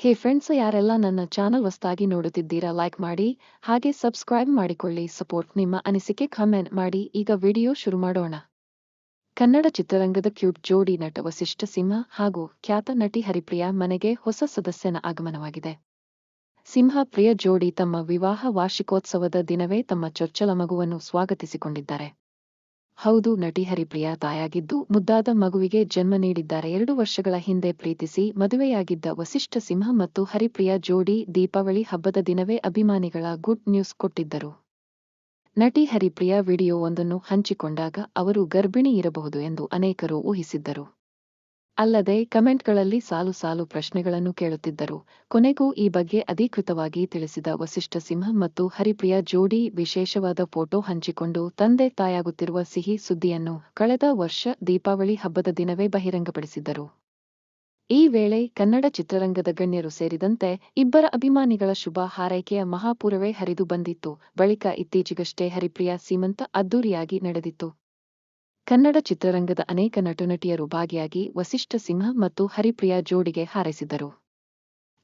ಹೇ friends ಯಾರೆಲ್ಲ ನನ್ನ channel ಹೊಸದಾಗಿ ನೋಡುತ್ತಿದ್ದೀರಾ ಲೈಕ್ ಮಾಡಿ, ಹಾಗೆ ಸಬ್ಸ್ಕ್ರೈಬ್ ಮಾಡಿಕೊಳ್ಳಿ ಸಪೋರ್ಟ್ ನಿಮ್ಮ ಅನಿಸಿಕೆ ಕಮೆಂಟ್ ಮಾಡಿ, ಈಗ ವಿಡಿಯೋ ಶುರು ಮಾಡೋಣ. ಕನ್ನಡ ಚಿತ್ರರಂಗದ ಕ್ಯೂಟ್ ಜೋಡಿ ನಟ ವಸಿಷ್ಠ ಸಿಂಹ ಹಾಗೂ ಖ್ಯಾತ ನಟಿ ಹರಿಪ್ರಿಯಾ ಮನೆಗೆ ಹೊಸ ಸದಸ್ಯನ ಆಗಮನವಾಗಿದೆ. ಸಿಂಹ ಪ್ರಿಯ ಜೋಡಿ ತಮ್ಮ ವಿವಾಹ ವಾರ್ಷಿಕೋತ್ಸವದ ದಿನವೇ ತಮ್ಮ ಚೊಚ್ಚಲ ಮಗುವನ್ನು ಸ್ವಾಗತಿಸಿಕೊಂಡಿದ್ದಾರೆ. ಹೌದು, ನಟಿ ಹರಿಪ್ರಿಯಾ ತಾಯಾಗಿದ್ದು, ಮುದ್ದಾದ ಮಗುವಿಗೆ ಜನ್ಮ ನೀಡಿದ್ದಾರೆ. ಎರಡು ವರ್ಷಗಳ ಹಿಂದೆ ಪ್ರೀತಿಸಿ ಮದುವೆಯಾಗಿದ್ದ ವಸಿಷ್ಠ ಸಿಂಹ ಮತ್ತು ಹರಿಪ್ರಿಯಾ ಜೋಡಿ ದೀಪಾವಳಿ ಹಬ್ಬದ ದಿನವೇ ಅಭಿಮಾನಿಗಳ ಗುಡ್ ನ್ಯೂಸ್ ಕೊಟ್ಟಿದ್ದರು. ನಟಿ ಹರಿಪ್ರಿಯಾ ವಿಡಿಯೋ ಒಂದನ್ನು ಹಂಚಿಕೊಂಡಾಗ ಅವರು ಗರ್ಭಿಣಿ ಇರಬಹುದು ಎಂದು ಅನೇಕರು ಊಹಿಸಿದ್ದರು. ಅಲ್ಲದೆ ಕಮೆಂಟ್ಗಳಲ್ಲಿ ಸಾಲು ಸಾಲು ಪ್ರಶ್ನೆಗಳನ್ನು ಕೇಳುತ್ತಿದ್ದರು. ಕೊನೆಗೂ ಈ ಬಗ್ಗೆ ಅಧಿಕೃತವಾಗಿ ತಿಳಿಸಿದ ವಸಿಷ್ಠ ಸಿಂಹ ಮತ್ತು ಹರಿಪ್ರಿಯ ಜೋಡಿ ವಿಶೇಷವಾದ ಫೋಟೋ ಹಂಚಿಕೊಂಡು ತಂದೆ ತಾಯಾಗುತ್ತಿರುವ ಸಿಹಿ ಸುದ್ದಿಯನ್ನು ಕಳೆದ ವರ್ಷ ದೀಪಾವಳಿ ಹಬ್ಬದ ದಿನವೇ ಬಹಿರಂಗಪಡಿಸಿದ್ದರು. ಈ ವೇಳೆ ಕನ್ನಡ ಚಿತ್ರರಂಗದ ಗಣ್ಯರು ಸೇರಿದಂತೆ ಇಬ್ಬರ ಅಭಿಮಾನಿಗಳ ಶುಭ ಹಾರೈಕೆಯ ಮಹಾಪೂರವೇ ಹರಿದು ಬಂದಿತ್ತು. ಬಳಿಕ ಇತ್ತೀಚೆಗಷ್ಟೇ ಹರಿಪ್ರಿಯಾ ಸೀಮಂತ ಅದ್ದೂರಿಯಾಗಿ ನಡೆದಿತ್ತು. ಕನ್ನಡ ಚಿತ್ರರಂಗದ ಅನೇಕ ನಟನಟಿಯರು ಭಾಗಿಯಾಗಿ ವಸಿಷ್ಠ ಸಿಂಹ ಮತ್ತು ಹರಿಪ್ರಿಯಾ ಜೋಡಿಗೆ ಹಾರೈಸಿದ್ದರು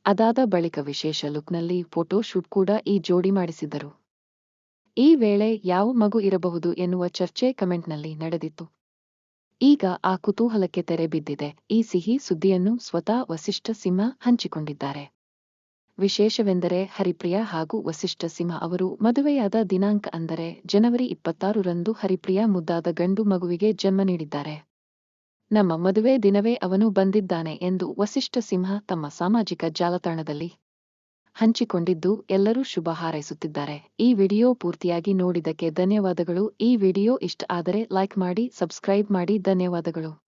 ಅದಾದ ಬಳಿಕ ವಿಶೇಷ ಲುಕ್ನಲ್ಲಿ ಫೋಟೋ ಶೂಟ್ ಕೂಡ ಈ ಜೋಡಿ ಮಾಡಿಸಿದ್ದರು. ಈ ವೇಳೆ ಯಾವ ಮಗು ಇರಬಹುದು ಎನ್ನುವ ಚರ್ಚೆ ಕಮೆಂಟ್ನಲ್ಲಿ ನಡೆದಿತ್ತು. ಈಗ ಆ ಕುತೂಹಲಕ್ಕೆ ತೆರೆ ಬಿದ್ದಿದೆ. ಈ ಸಿಹಿ ಸುದ್ದಿಯನ್ನು ಸ್ವತಃ ವಸಿಷ್ಠ ಸಿಂಹ ಹಂಚಿಕೊಂಡಿದ್ದಾರೆ. ವಿಶೇಷವೆಂದರೆ ಹರಿಪ್ರಿಯಾ ಹಾಗೂ ವಸಿಷ್ಠ ಸಿಂಹ ಅವರು ಮದುವೆಯಾದ ದಿನಾಂಕ ಅಂದರೆ ಜನವರಿ ಇಪ್ಪತ್ತಾರರಂದು ಹರಿಪ್ರಿಯಾ ಮುದ್ದಾದ ಗಂಡು ಮಗುವಿಗೆ ಜನ್ಮ ನೀಡಿದ್ದಾರೆ. ನಮ್ಮ ಮದುವೆ ದಿನವೇ ಅವನು ಬಂದಿದ್ದಾನೆ ಎಂದು ವಸಿಷ್ಠ ಸಿಂಹ ತಮ್ಮ ಸಾಮಾಜಿಕ ಜಾಲತಾಣದಲ್ಲಿ ಹಂಚಿಕೊಂಡಿದ್ದು ಎಲ್ಲರೂ ಶುಭ ಹಾರೈಸುತ್ತಿದ್ದಾರೆ. ಈ ವಿಡಿಯೋ ಪೂರ್ತಿಯಾಗಿ ನೋಡಿದಕ್ಕೆ ಧನ್ಯವಾದಗಳು. ಈ ವಿಡಿಯೋ ಇಷ್ಟ ಆದರೆ ಲೈಕ್ ಮಾಡಿ, ಸಬ್ಸ್ಕ್ರೈಬ್ ಮಾಡಿ. ಧನ್ಯವಾದಗಳು.